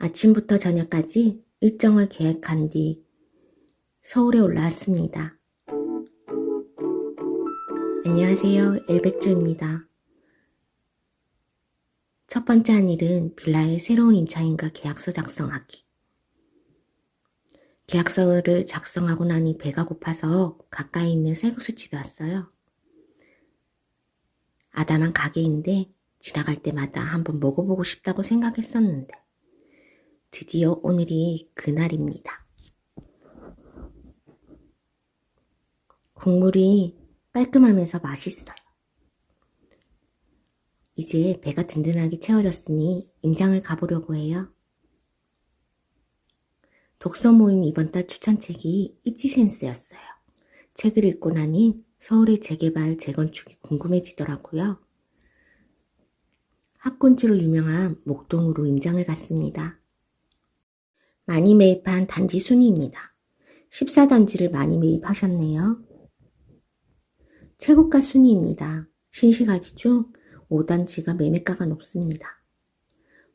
아침부터 저녁까지 일정을 계획한 뒤 서울에 올라왔습니다. 안녕하세요. 엘백조입니다. 첫 번째 한 일은 빌라의 새로운 임차인과 계약서 작성하기. 계약서를 작성하고 나니 배가 고파서 가까이 있는 쌀국수 집에 왔어요. 아담한 가게인데 지나갈 때마다 한번 먹어보고 싶다고 생각했었는데 드디어 오늘이 그날입니다. 국물이 깔끔하면서 맛있어요. 이제 배가 든든하게 채워졌으니 임장을 가보려고 해요. 독서 모임 이번 달 추천책이 입지센스였어요. 책을 읽고 나니 서울의 재개발, 재건축이 궁금해지더라고요. 학군주로 유명한 목동으로 임장을 갔습니다. 많이 매입한 단지 순위입니다. 14단지를 많이 매입하셨네요. 최고가 순위입니다. 신시가지 중 5단지가 매매가가 높습니다.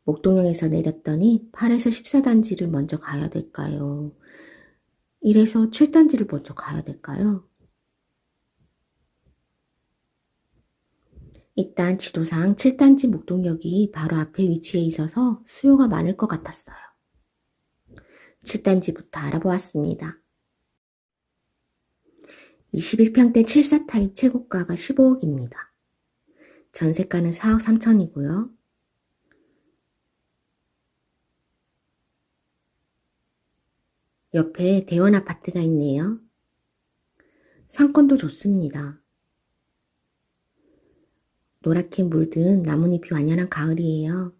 목동역에서 내렸더니 8에서 14단지를 먼저 가야 될까요? 1에서 7단지를 먼저 가야 될까요? 일단 지도상 7단지 목동역이 바로 앞에 위치해 있어서 수요가 많을 것 같았어요. 7단지부터 알아보았습니다. 21평대 74 타입 최고가가 15억입니다. 전세가는 4억 3천이고요. 옆에 대원 아파트가 있네요. 상권도 좋습니다. 노랗게 물든 나뭇잎이 완연한 가을이에요.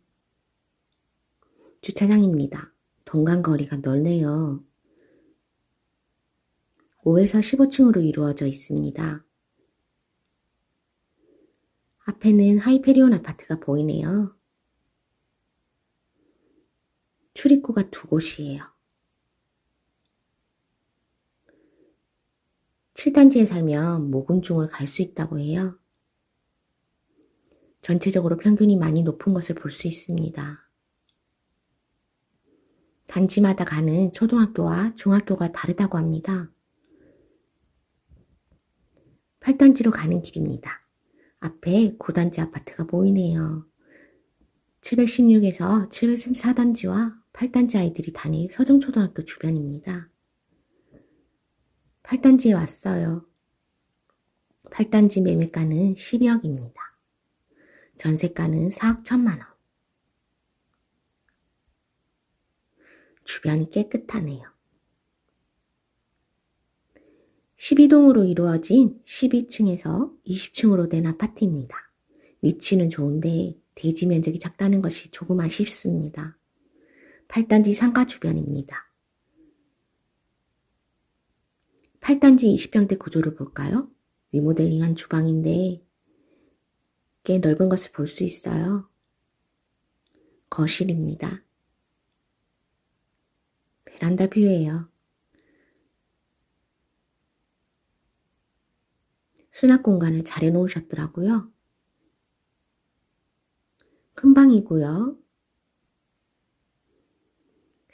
주차장입니다. 동간거리가 넓네요. 5에서 15층으로 이루어져 있습니다. 앞에는 하이페리온 아파트가 보이네요. 출입구가 두 곳이에요. 7단지에 살면 모금중을 갈 수 있다고 해요. 전체적으로 평균이 많이 높은 것을 볼 수 있습니다. 단지마다 가는 초등학교와 중학교가 다르다고 합니다. 8단지로 가는 길입니다. 앞에 9단지 아파트가 보이네요. 716에서 734단지와 8단지 아이들이 다닐 서정초등학교 주변입니다. 8단지에 왔어요. 8단지 매매가는 12억입니다. 전세가는 4억 1천만 원. 주변이 깨끗하네요. 12동으로 이루어진 12층에서 20층으로 된 아파트입니다. 위치는 좋은데 대지 면적이 작다는 것이 조금 아쉽습니다. 8단지 상가 주변입니다. 8단지 20평대 구조를 볼까요? 리모델링한 주방인데 꽤 넓은 것을 볼 수 있어요. 거실입니다. 베란다 뷰예요. 수납 공간을 잘 해놓으셨더라고요. 큰 방이고요.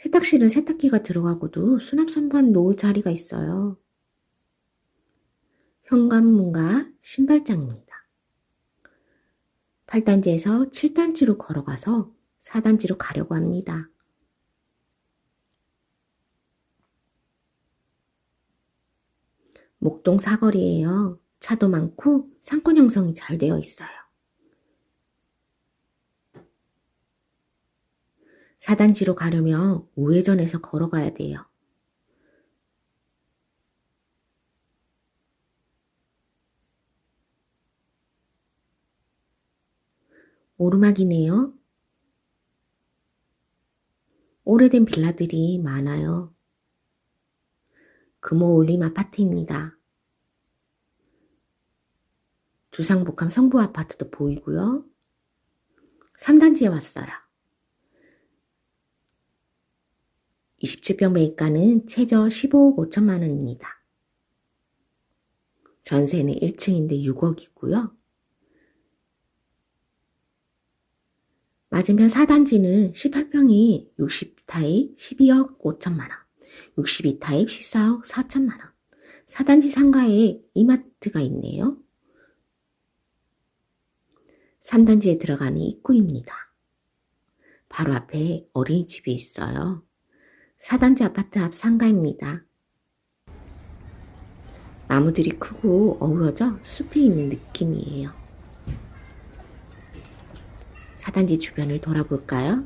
세탁실은 세탁기가 들어가고도 수납 선반 놓을 자리가 있어요. 현관문과 신발장입니다. 8단지에서 7단지로 걸어가서 4단지로 가려고 합니다. 목동 사거리에요. 차도 많고 상권 형성이 잘 되어 있어요. 4단지로 가려면 우회전해서 걸어가야 돼요. 오르막이네요. 오래된 빌라들이 많아요. 금호 올림 아파트입니다. 주상복합 성부 아파트도 보이고요. 3단지에 왔어요. 27평 매입가는 최저 15억 5천만 원입니다. 전세는 1층인데 6억이고요. 맞은편 4단지는 18평이 60타입 12억 5천만 원, 62타입 14억 4천만 원. 4단지 상가에 이마트가 있네요. 3단지에 들어가는 입구입니다. 바로 앞에 어린이집이 있어요. 4단지 아파트 앞 상가입니다. 나무들이 크고 어우러져 숲에 있는 느낌이에요. 4단지 주변을 돌아볼까요?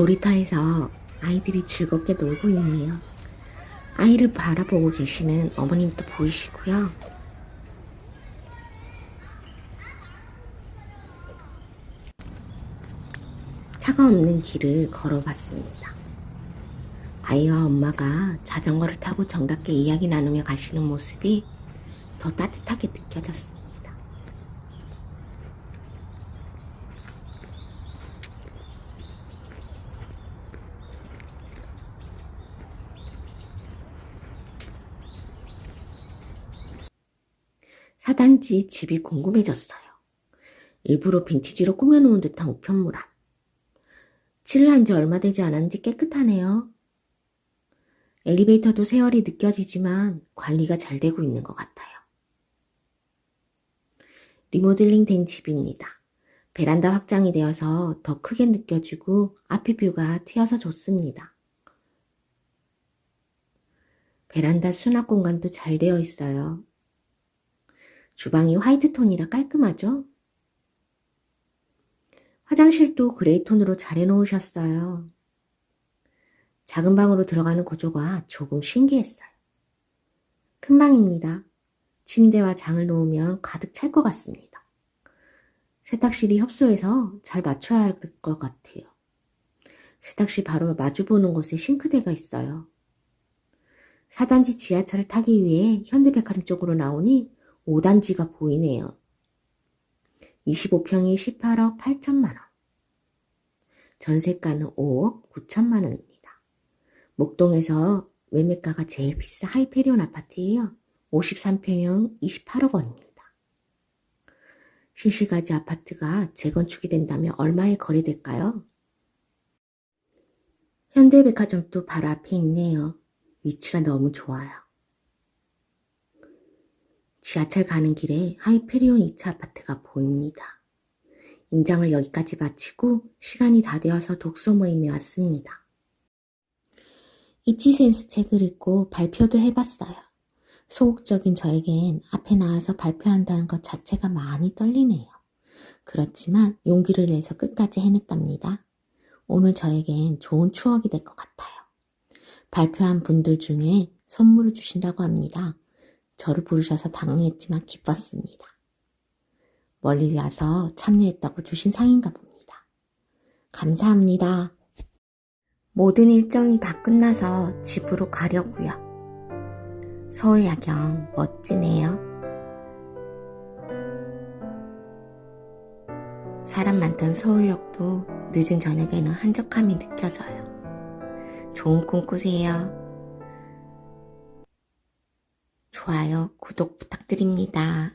놀이터에서 아이들이 즐겁게 놀고 있네요. 아이를 바라보고 계시는 어머님도 보이시고요. 차가 없는 길을 걸어봤습니다. 아이와 엄마가 자전거를 타고 정답게 이야기 나누며 가시는 모습이 더 따뜻하게 느껴졌습니다. 사단지 집이 궁금해졌어요. 일부러 빈티지로 꾸며놓은 듯한 우편물안. 칠을 한지 얼마 되지 않았는지 깨끗하네요. 엘리베이터도 세월이 느껴지지만 관리가 잘 되고 있는 것 같아요. 리모델링 된 집입니다. 베란다 확장이 되어서 더 크게 느껴지고 앞에 뷰가 튀어서 좋습니다. 베란다 수납 공간도 잘 되어 있어요. 주방이 화이트 톤이라 깔끔하죠? 화장실도 그레이 톤으로 잘 해놓으셨어요. 작은 방으로 들어가는 구조가 조금 신기했어요. 큰 방입니다. 침대와 장을 놓으면 가득 찰 것 같습니다. 세탁실이 협소해서 잘 맞춰야 할 것 같아요. 세탁실 바로 마주보는 곳에 싱크대가 있어요. 4단지 지하철을 타기 위해 현대백화점 쪽으로 나오니 5단지가 보이네요. 25평이 18억 8천만 원. 전세가는 5억 9천만 원입니다. 목동에서 매매가가 제일 비싼 하이페리온 아파트예요. 53평형 28억 원입니다. 신시가지 아파트가 재건축이 된다면 얼마에 거래될까요? 현대백화점도 바로 앞에 있네요. 위치가 너무 좋아요. 지하철 가는 길에 하이페리온 2차 아파트가 보입니다. 임장을 여기까지 마치고 시간이 다 되어서 독서 모임에 왔습니다. 입지센스 책을 읽고 발표도 해봤어요. 소극적인 저에겐 앞에 나와서 발표한다는 것 자체가 많이 떨리네요. 그렇지만 용기를 내서 끝까지 해냈답니다. 오늘 저에겐 좋은 추억이 될 것 같아요. 발표한 분들 중에 선물을 주신다고 합니다. 저를 부르셔서 당황했지만 기뻤습니다. 멀리 와서 참여했다고 주신 상인가 봅니다. 감사합니다. 모든 일정이 다 끝나서 집으로 가려고요. 서울 야경 멋지네요. 사람 많던 서울역도 늦은 저녁에는 한적함이 느껴져요. 좋은 꿈 꾸세요. 좋아요, 구독 부탁드립니다.